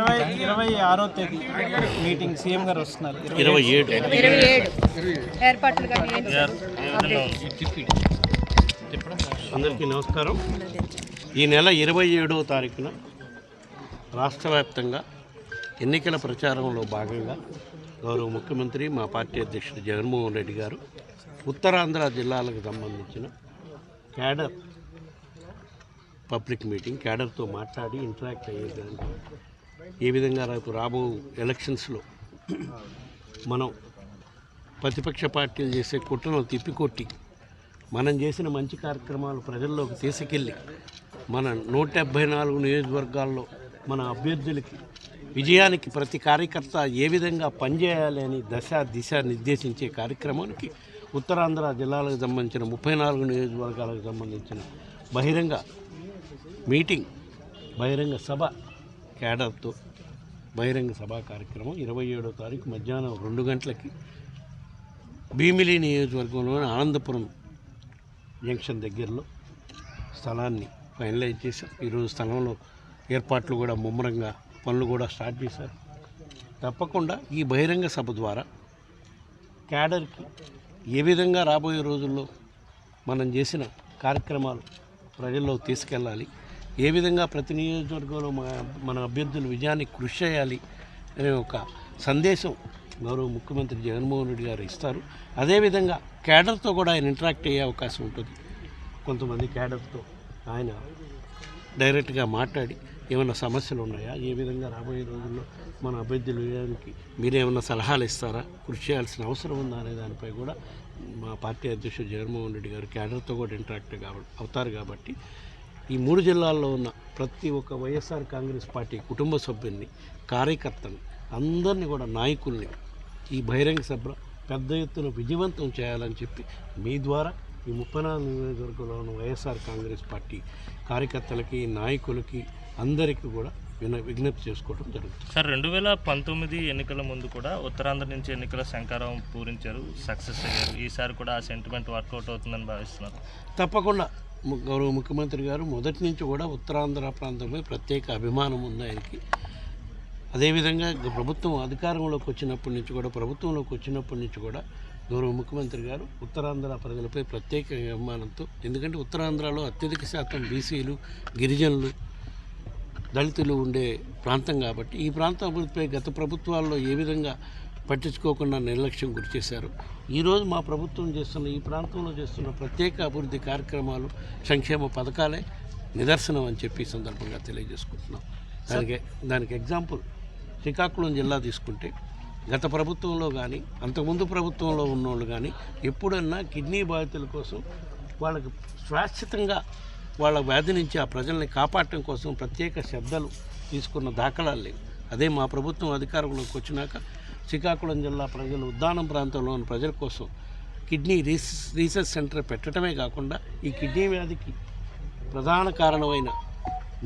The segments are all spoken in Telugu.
ఇరవై ఇరవై ఆరో తేదీ మీటింగ్ సీఎం గారు వస్తున్నారు. ఇరవై ఏడు. ఇరవై ఏర్పాట్లు. అందరికీ నమస్కారం. ఈ నెల ఇరవై ఏడవ తారీఖున రాష్ట్ర వ్యాప్తంగా ఎన్నికల ప్రచారంలో భాగంగా గౌరవ ముఖ్యమంత్రి మా పార్టీ అధ్యక్షుడు జగన్మోహన్ రెడ్డి గారు ఉత్తరాంధ్ర జిల్లాలకు సంబంధించిన క్యాడర్ పబ్లిక్ మీటింగ్ క్యాడర్తో మాట్లాడి ఇంటరాక్ట్ అయ్యేదానికి ఏ విధంగా రేపు రాబో ఎలక్షన్స్లో మనం ప్రతిపక్ష పార్టీలు చేసే కుట్రను తిప్పికొట్టి మనం చేసిన మంచి కార్యక్రమాలు ప్రజల్లోకి తీసుకెళ్ళి మన నూట డెబ్భై నాలుగు నియోజకవర్గాల్లో మన అభ్యర్థులకి విజయానికి ప్రతి కార్యకర్త ఏ విధంగా పనిచేయాలి అని దశ దిశ నిర్దేశించే కార్యక్రమానికి ఉత్తరాంధ్ర జిల్లాలకు సంబంధించిన ముప్పై నాలుగు నియోజకవర్గాలకు సంబంధించిన బహిరంగ మీటింగ్ బహిరంగ సభ క్యాడర్తో బహిరంగ సభా కార్యక్రమం. ఇరవై ఏడో తారీఖు మధ్యాహ్నం రెండు గంటలకి భీమిలి నియోజకవర్గంలోని ఆనందపురం జంక్షన్ దగ్గరలో స్థలాన్ని ఫైనలైజ్ చేశాం. ఈరోజు స్థలంలో ఏర్పాట్లు కూడా ముమ్మరంగా పనులు కూడా స్టార్ట్ చేశారు. తప్పకుండా ఈ బహిరంగ సభ ద్వారా క్యాడర్కి ఏ విధంగా రాబోయే రోజుల్లో మనం చేసిన కార్యక్రమాలు ప్రజల్లో తీసుకెళ్ళాలి ఏ విధంగా ప్రతి నియోజకవర్గంలో మన- మన అభ్యర్థులు విజయానికి కృషి చేయాలి అనే ఒక సందేశం గౌరవ ముఖ్యమంత్రి జగన్మోహన్ రెడ్డి గారు ఇస్తారు. అదేవిధంగా క్యాడర్తో కూడా ఆయన ఇంటరాక్ట్ అయ్యే అవకాశం ఉంటుంది. కొంతమంది క్యాడర్తో ఆయన డైరెక్ట్గా మాట్లాడి ఏమైనా సమస్యలు ఉన్నాయా? ఏ విధంగా రాబోయే రోజుల్లో మన అభ్యర్థులు వేయడానికి మీరేమైనా సలహాలు ఇస్తారా? కృషి చేయాల్సిన అవసరం ఉందా అనే దానిపై కూడా మా పార్టీ అధ్యక్షుడు జగన్మోహన్ రెడ్డి గారు క్యాడర్తో కూడా ఇంటరాక్ట్ కావ అవుతారు కాబట్టి ఈ మూడు జిల్లాల్లో ఉన్న ప్రతి ఒక్క వైఎస్ఆర్ కాంగ్రెస్ పార్టీ కుటుంబ సభ్యుల్ని కార్యకర్తని అందరినీ కూడా నాయకుల్ని ఈ బహిరంగ సభ పెద్ద ఎత్తున విజయవంతం చేయాలని చెప్పి మీ ద్వారా ఈ ముప్పై నాలుగు నియోజకవర్గంలో ఉన్న వైఎస్ఆర్ కాంగ్రెస్ పార్టీ కార్యకర్తలకి నాయకులకి అందరికీ కూడా విన విజ్ఞప్తి చేసుకోవడం జరుగుతుంది. సార్ రెండు వేల పంతొమ్మిది ఎన్నికల ముందు కూడా ఉత్తరాంధ్ర నుంచి ఎన్నికల శంకారం పూరించారు సక్సెస్ అయ్యారు. ఈసారి కూడా ఆ సెంటిమెంట్ వర్కౌట్ అవుతుందని భావిస్తున్నారు. తప్పకుండా గౌరవ ముఖ్యమంత్రి గారు మొదటి నుంచి కూడా ఉత్తరాంధ్ర ప్రాంతంపై ప్రత్యేక అభిమానం ఉంది ఆయనకి. అదేవిధంగా ప్రభుత్వం అధికారంలోకి వచ్చినప్పటి నుంచి కూడా ప్రభుత్వంలోకి వచ్చినప్పటి నుంచి కూడా గౌరవ ముఖ్యమంత్రి గారు ఉత్తరాంధ్ర ప్రజలపై ప్రత్యేక అభిమానంతో ఎందుకంటే ఉత్తరాంధ్రలో అత్యధిక శాతం బీసీలు గిరిజనులు దళితులు ఉండే ప్రాంతం కాబట్టి ఈ ప్రాంతం అభివృద్ధిపై గత ప్రభుత్వాల్లో ఏ విధంగా పట్టించుకోకుండా నిర్లక్ష్యం గురి చేశారు. ఈరోజు మా ప్రభుత్వం చేస్తున్న ఈ ప్రాంతంలో చేస్తున్న ప్రత్యేక అభివృద్ధి కార్యక్రమాలు సంక్షేమ పథకాలే నిదర్శనం అని చెప్పి సందర్భంగా తెలియజేసుకుంటున్నాం. దానికి దానికి ఎగ్జాంపుల్ శ్రీకాకుళం జిల్లా తీసుకుంటే గత ప్రభుత్వంలో కానీ అంతకుముందు ప్రభుత్వంలో ఉన్నోళ్ళు కానీ ఎప్పుడన్నా కిడ్నీ బాధితుల కోసం వాళ్ళకి శాశ్వతంగా వాళ్ళ వ్యాధి నుంచి ఆ ప్రజల్ని కాపాడటం కోసం ప్రత్యేక శ్రద్ధలు తీసుకున్న దాఖలాలు లేవు. అదే మా ప్రభుత్వం అధికారంలోకి వచ్చినాక శ్రీకాకుళం జిల్లా ప్రజలు ఉద్దానం ప్రాంతంలోని ప్రజల కోసం కిడ్నీ రీస్ రీసెర్చ్ సెంటర్ పెట్టడమే కాకుండా ఈ కిడ్నీ వ్యాధికి ప్రధాన కారణమైన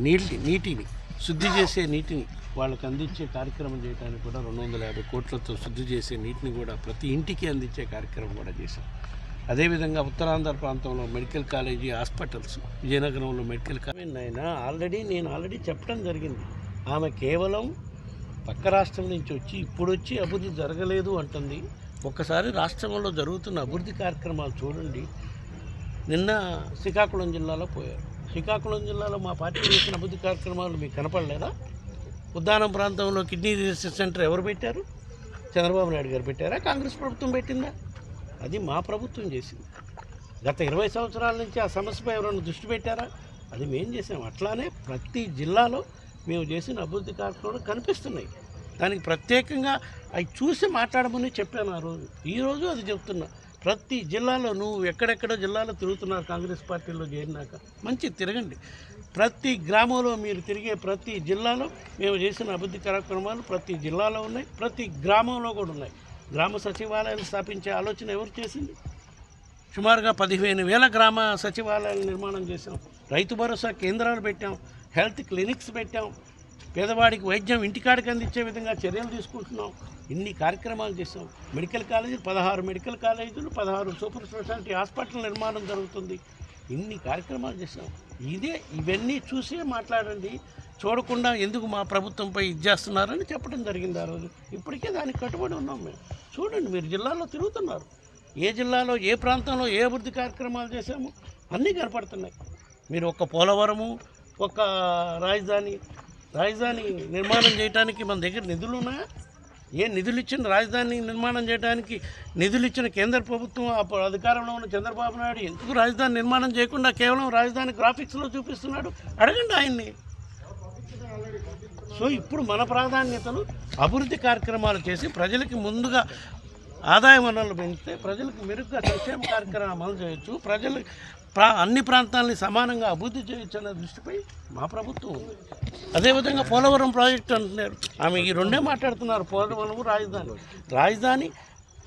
నీటి నీటిని శుద్ధి చేసే నీటిని వాళ్ళకి అందించే కార్యక్రమం చేయడానికి కూడా రెండు వందల యాభై కోట్లతో శుద్ధి చేసే నీటిని కూడా ప్రతి ఇంటికి అందించే కార్యక్రమం కూడా చేశాం. అదేవిధంగా ఉత్తరాంధ్ర ప్రాంతంలో మెడికల్ కాలేజీ హాస్పిటల్స్ విజయనగరంలో మెడికల్ కాలేజ్. ఆయన ఆల్రెడీ నేను ఆల్రెడీ చెప్పడం జరిగింది. ఆమె కేవలం పక్క రాష్ట్రం నుంచి వచ్చి ఇప్పుడు వచ్చి అభివృద్ధి జరగలేదు అంటుంది. ఒక్కసారి రాష్ట్రంలో జరుగుతున్న అభివృద్ధి కార్యక్రమాలు చూడండి. నిన్న శ్రీకాకుళం జిల్లాలో పోయారు. శ్రీకాకుళం జిల్లాలో మా పార్టీ చేసిన అభివృద్ధి కార్యక్రమాలు మీకు కనపడలేదా? ఉద్దానం ప్రాంతంలో కిడ్నీ రిజిస్టర్ సెంటర్ ఎవరు పెట్టారు? చంద్రబాబు నాయుడు గారు పెట్టారా? కాంగ్రెస్ ప్రభుత్వం పెట్టిందా? అది మా ప్రభుత్వం చేసింది. గత ఇరవై సంవత్సరాల నుంచి ఆ సమస్యపై ఎవరైనా దృష్టి పెట్టారా? అది మేము చేసాం. అట్లానే ప్రతి జిల్లాలో మేము చేసిన అభివృద్ధి కార్యక్రమాలు కనిపిస్తున్నాయి. దానికి ప్రత్యేకంగా అవి చూసి మాట్లాడమని చెప్పాను ఆ రోజు. ఈరోజు అది చెప్తున్నా. ప్రతి జిల్లాలో నువ్వు ఎక్కడెక్కడో జిల్లాలో తిరుగుతున్నారు కాంగ్రెస్ పార్టీలో చేరినాక మంచి తిరగండి. ప్రతి గ్రామంలో మీరు తిరిగే ప్రతి జిల్లాలో మేము చేసిన అభివృద్ధి కార్యక్రమాలు ప్రతి జిల్లాలో ఉన్నాయి ప్రతి గ్రామంలో కూడా ఉన్నాయి. గ్రామ సచివాలయాలు స్థాపించే ఆలోచన ఎవరు చేసింది? సుమారుగా పదిహేను వేల గ్రామ సచివాలయాలు నిర్మాణం చేసాం రైతు భరోసా కేంద్రాలు పెట్టాం. హెల్త్ క్లినిక్స్ పెట్టాం. పేదవాడికి వైద్యం ఇంటికాడికి అందించే విధంగా చర్యలు తీసుకుంటున్నాం. ఇన్ని కార్యక్రమాలు చేసాం మెడికల్ కాలేజీలు పదహారు మెడికల్ కాలేజీలు పదహారు సూపర్ స్పెషాలిటీ హాస్పిటల్ నిర్మాణం జరుగుతుంది. ఇన్ని కార్యక్రమాలు చేసాం ఇదే ఇవన్నీ చూసే మాట్లాడండి. చూడకుండా ఎందుకు మా ప్రభుత్వంపై ఇది చేస్తున్నారని చెప్పడం జరిగింది ఆ రోజు. ఇప్పటికే దానికి కట్టుబడి ఉన్నాం మేము. చూడండి మీరు జిల్లాలో తిరుగుతున్నారు. ఏ జిల్లాలో ఏ ప్రాంతంలో ఏ అభివృద్ధి కార్యక్రమాలు చేశాము అన్నీ కనపడుతున్నాయి. మీరు ఒక్క పోలవరము ఒక రాజధాని రాజధాని నిర్మాణం చేయడానికి మన దగ్గర నిధులు ఉన్నాయా? ఏ నిధులు ఇచ్చిన రాజధాని నిర్మాణం చేయడానికి నిధులు ఇచ్చిన కేంద్ర ప్రభుత్వం అప్పుడు అధికారంలో ఉన్న చంద్రబాబు నాయుడు ఎందుకు రాజధాని నిర్మాణం చేయకుండా కేవలం రాజధాని గ్రాఫిక్స్లో చూపిస్తున్నాడు? అడగండి ఆయన్ని. సో ఇప్పుడు మన ప్రాధాన్యతలు అభివృద్ధి కార్యక్రమాలు చేసి ప్రజలకి ముందుగా ఆదాయ వనరులు పెంచితే ప్రజలకు మెరుగ్గా సంక్షేమ కార్యక్రమాలు అమలు చేయొచ్చు. ప్రజలు ప్రా అన్ని ప్రాంతాలని సమానంగా అభివృద్ధి చేయొచ్చు అనే దృష్టిపై మా ప్రభుత్వం ఉంది. అదేవిధంగా పోలవరం ప్రాజెక్టు అంటున్నారు. ఆమె ఈ రెండే మాట్లాడుతున్నారు. పోలవరం రాజధాని. రాజధాని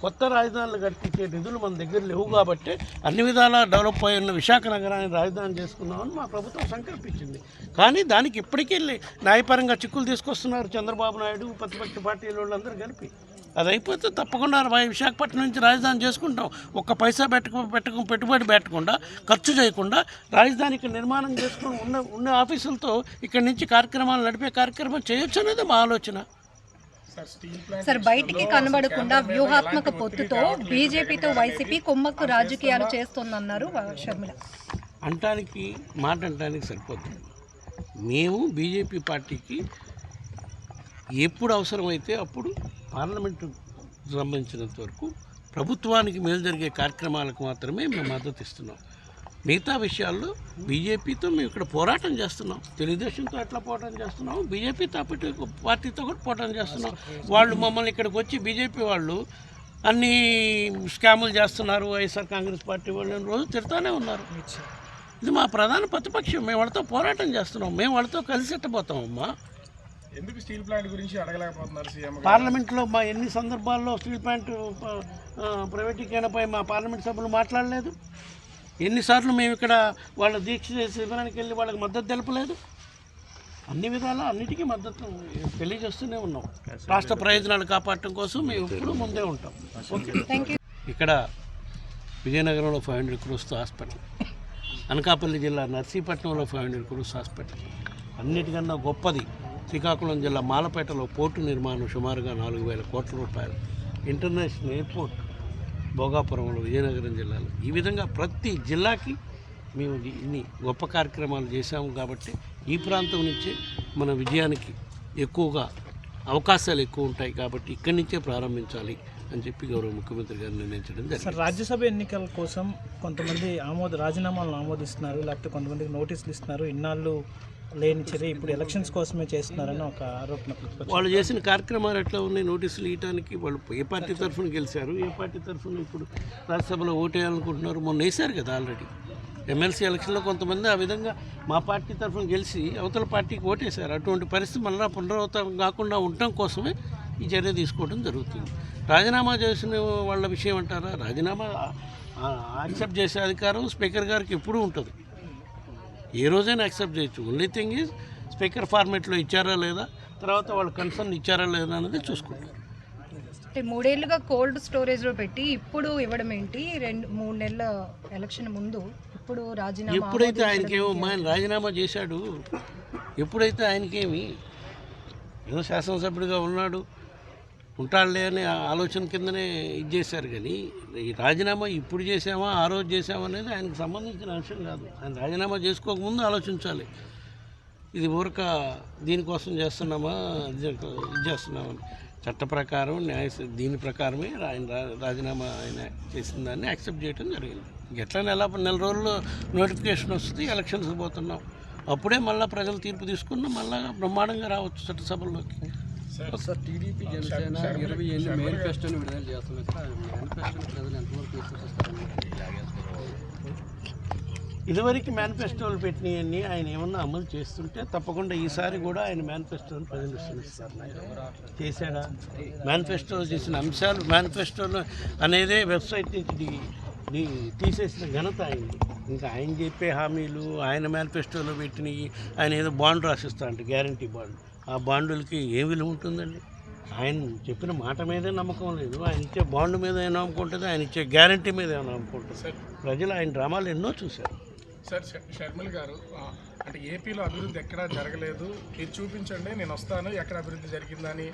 కొత్త రాజధానులు కట్టించే నిధులు మన దగ్గర లేవు కాబట్టి అన్ని విధాలా డెవలప్ అయి ఉన్న విశాఖ నగరాన్ని రాజధాని చేసుకుందామని మా ప్రభుత్వం సంకల్పించింది. కానీ దానికి ఇప్పటికీ న్యాయపరంగా చిక్కులు తీసుకొస్తున్నారు చంద్రబాబు నాయుడు ప్రతిపక్ష పార్టీల వాళ్ళందరూ కలిపి. అది అయిపోతే తప్పకుండా విశాఖపట్నం నుంచి రాజధాని చేసుకుంటాం. ఒక్క పైసా పెట్టక పెట్టక పెట్టుబడి పెట్టకుండా ఖర్చు చేయకుండా రాజధానికి నిర్మాణం చేసుకుని ఉన్న ఉన్న ఆఫీసులతో ఇక్కడి నుంచి కార్యక్రమాలు నడిపే కార్యక్రమం చేయొచ్చు అనేది మా ఆలోచన. సార్ బయటికి కనబడకుండా వ్యూహాత్మక పొత్తుతో బీజేపీతో వైసీపీ కుమ్మక్కు రాజకీయాలు చేస్తోందన్నారు షర్మిల. అంటానికి మాట అంటానికి సరిపోతుంది మేము బీజేపీ పార్టీకి ఎప్పుడు అవసరమైతే అప్పుడు పార్లమెంటు సంబంధించినంత వరకు ప్రభుత్వానికి మేలు జరిగే కార్యక్రమాలకు మాత్రమే మేము మద్దతు ఇస్తున్నాం. మిగతా విషయాల్లో బీజేపీతో మేము ఇక్కడ పోరాటం చేస్తున్నాం. తెలుగుదేశంతో ఎట్లా పోరాటం చేస్తున్నాం? బీజేపీతో అప్పటి పార్టీతో కూడా పోరాటం చేస్తున్నాం. వాళ్ళు మమ్మల్ని ఇక్కడికి వచ్చి బీజేపీ వాళ్ళు అన్ని స్కాములు చేస్తున్నారు. వైఎస్ఆర్ కాంగ్రెస్ పార్టీ వాళ్ళు రోజు తిడతానే ఉన్నారు. ఇది మా ప్రధాన ప్రతిపక్షం. మేము వాళ్ళతో పోరాటం చేస్తున్నాం. మేము వాళ్ళతో కలిసి ఎట్టబోతాం అమ్మా ఎందుకు స్టీల్ ప్లాంట్ గురించి అడగలేకపోతున్నారు సీఎం గారు? పార్లమెంట్లో మా ఎన్ని సందర్భాల్లో స్టీల్ ప్లాంట్ ప్రైవేటీకరణపై మా పార్లమెంట్ సభ్యులు మాట్లాడలేదు. ఎన్నిసార్లు మేము ఇక్కడ వాళ్ళ దీక్ష చేసే శిబిరానికి వెళ్ళి వాళ్ళకి మద్దతు తెలపలేదు. అన్ని విధాలా అన్నిటికీ మద్దతు తెలియజేస్తూనే ఉన్నాం. రాష్ట్ర ప్రయోజనాలు కాపాడటం కోసం మేము ఎప్పుడూ ముందే ఉంటాం. ఓకే. థ్యాంక్ యూ ఇక్కడ విజయనగరంలో ఫైవ్ హండ్రెడ్ క్రోర్స్తో హాస్పిటల్ అనకాపల్లి జిల్లా నర్సీపట్నంలో ఫైవ్ హండ్రెడ్ క్రోర్స్ హాస్పిటల్. అన్నిటికన్నా గొప్పది శ్రీకాకుళం జిల్లా మాలపేటలో పోర్టు నిర్మాణం సుమారుగా నాలుగు వేల కోట్ల రూపాయలు. ఇంటర్నేషనల్ ఎయిర్పోర్ట్ భోగాపురంలో విజయనగరం జిల్లాలో. ఈ విధంగా ప్రతి జిల్లాకి మేము ఇన్ని గొప్ప కార్యక్రమాలు చేశాము కాబట్టి ఈ ప్రాంతం నుంచే మన విజయానికి ఎక్కువగా అవకాశాలు ఎక్కువ ఉంటాయి కాబట్టి ఇక్కడి నుంచే ప్రారంభించాలి. అని చెప్పి గౌరవ ముఖ్యమంత్రి గారు నిర్ణయించడం జరిగింది. సార్ రాజ్యసభ ఎన్నికల కోసం కొంతమంది ఆమోద రాజీనామాలను ఆమోదిస్తున్నారు లేకపోతే కొంతమందికి నోటీసులు ఇస్తున్నారు ఇన్నాళ్ళు లేని చర్య ఇప్పుడు ఎలక్షన్స్ కోసమే చేస్తున్నారని ఒక ఆరోపణ వాళ్ళు చేసిన కార్యక్రమాలు ఎట్లా ఉన్నాయి? నోటీసులు ఇవ్వడానికి వాళ్ళు ఏ పార్టీ తరఫున గెలిచారు? ఏ పార్టీ తరఫున ఇప్పుడు రాజ్యసభలో ఓటేయాలనుకుంటున్నారు? మొన్న వేశారు కదా ఆల్రెడీ. ఎమ్మెల్సీ ఎలక్షన్లో కొంతమంది ఆ విధంగా మా పార్టీ తరఫున గెలిచి అవతల పార్టీకి ఓటేశారు. అటువంటి పరిస్థితి మళ్ళీ పునరావృతం కాకుండా ఉండటం కోసమే ఈ చర్య తీసుకోవడం జరుగుతుంది. రాజీనామా చేసిన వాళ్ళ విషయం అంటారా? రాజీనామా యాక్సెప్ట్ చేసే అధికారం స్పీకర్ గారికి ఎప్పుడూ ఉంటుంది. ఏ రోజైనా యాక్సెప్ట్ చేయొచ్చు. ఓన్లీ థింగ్ ఈజ్ స్పీకర్ ఫార్మేట్లో ఇచ్చారా లేదా? తర్వాత వాళ్ళు కన్సర్న్ ఇచ్చారా లేదా అనేది చూసుకుంటారు అంటే మూడేళ్ళుగా కోల్డ్ స్టోరేజ్లో పెట్టి ఇప్పుడు ఇవ్వడం ఏంటి? రెండు మూడు నెలల ఎలక్షన్ ముందు ఇప్పుడు రాజీనామా ఎప్పుడైతే ఆయనకేమో ఆయన రాజీనామా చేశాడు ఎప్పుడైతే ఆయనకేమి ఏదో శాసనసభ్యుడిగా ఉన్నాడు ఉంటాడులే అనే ఆలోచన కిందనే ఇది చేశారు కానీ ఈ రాజీనామా ఇప్పుడు చేసామా ఆ రోజు చేసామా అనేది ఆయనకు సంబంధించిన అంశం కాదు. ఆయన రాజీనామా చేసుకోకముందు ఆలోచించాలి. ఇది ఊరక దీనికోసం చేస్తున్నామా ఇది చేస్తున్నామని. అని. చట్ట ప్రకారం న్యాయ దీని ప్రకారమే ఆయన రా- రాజీనామా ఆయన చేసిన దాన్ని యాక్సెప్ట్ చేయడం జరిగింది. ఎట్లా నెల నెల రోజుల్లో నోటిఫికేషన్ వస్తుంది ఎలక్షన్స్ పోతున్నాం. అప్పుడే మళ్ళీ ప్రజలు తీర్పు తీసుకున్న మళ్ళీ బ్రహ్మాండంగా రావచ్చు చట్టసభల్లోకి. సార్. టీడీపీ జనసేన ఇరవై ఎనిమిది మేనిఫెస్టోని విడుదల చేస్తున్నాయి సార్ మేనిఫెస్టోని ప్రజలు ఎంతవరకు ఇదివరకు మేనిఫెస్టోలు పెట్టినవన్నీ ఆయన ఏమన్నా అమలు చేస్తుంటే తప్పకుండా ఈసారి కూడా ఆయన మేనిఫెస్టోని ప్రజలు విశ్వసిస్తారు చేశాడా? మేనిఫెస్టోలో చేసిన అంశాలు మేనిఫెస్టోలో అనేదే వెబ్సైట్ నుంచి తీసేసిన ఘనత అయింది ఇంకా ఆయన చెప్పే హామీలు ఆయన మేనిఫెస్టోలో పెట్టినవి ఆయన ఏదో బాండ్ రాసిస్తా అంటే గ్యారంటీ బాండ్ ఆ బాండులకి ఏ విలువ ఉంటుందండి? ఆయన చెప్పిన మాట మీదే నమ్మకం లేదు. ఆయన ఇచ్చే బాండ్ మీద ఏమైనా నమ్మకం ఉంటుంది ఆయన ఇచ్చే గ్యారంటీ మీద ఏమైనా నమ్మకం ఉంటుంది ప్రజలు ఆయన డ్రామాలు ఎన్నో చూశారు. సార్ షర్మిల్ గారు అంటే ఏపీలో అభివృద్ధి ఎక్కడా జరగలేదు. మీరు చూపించండి నేను వస్తాను ఎక్కడ అభివృద్ధి జరిగిందని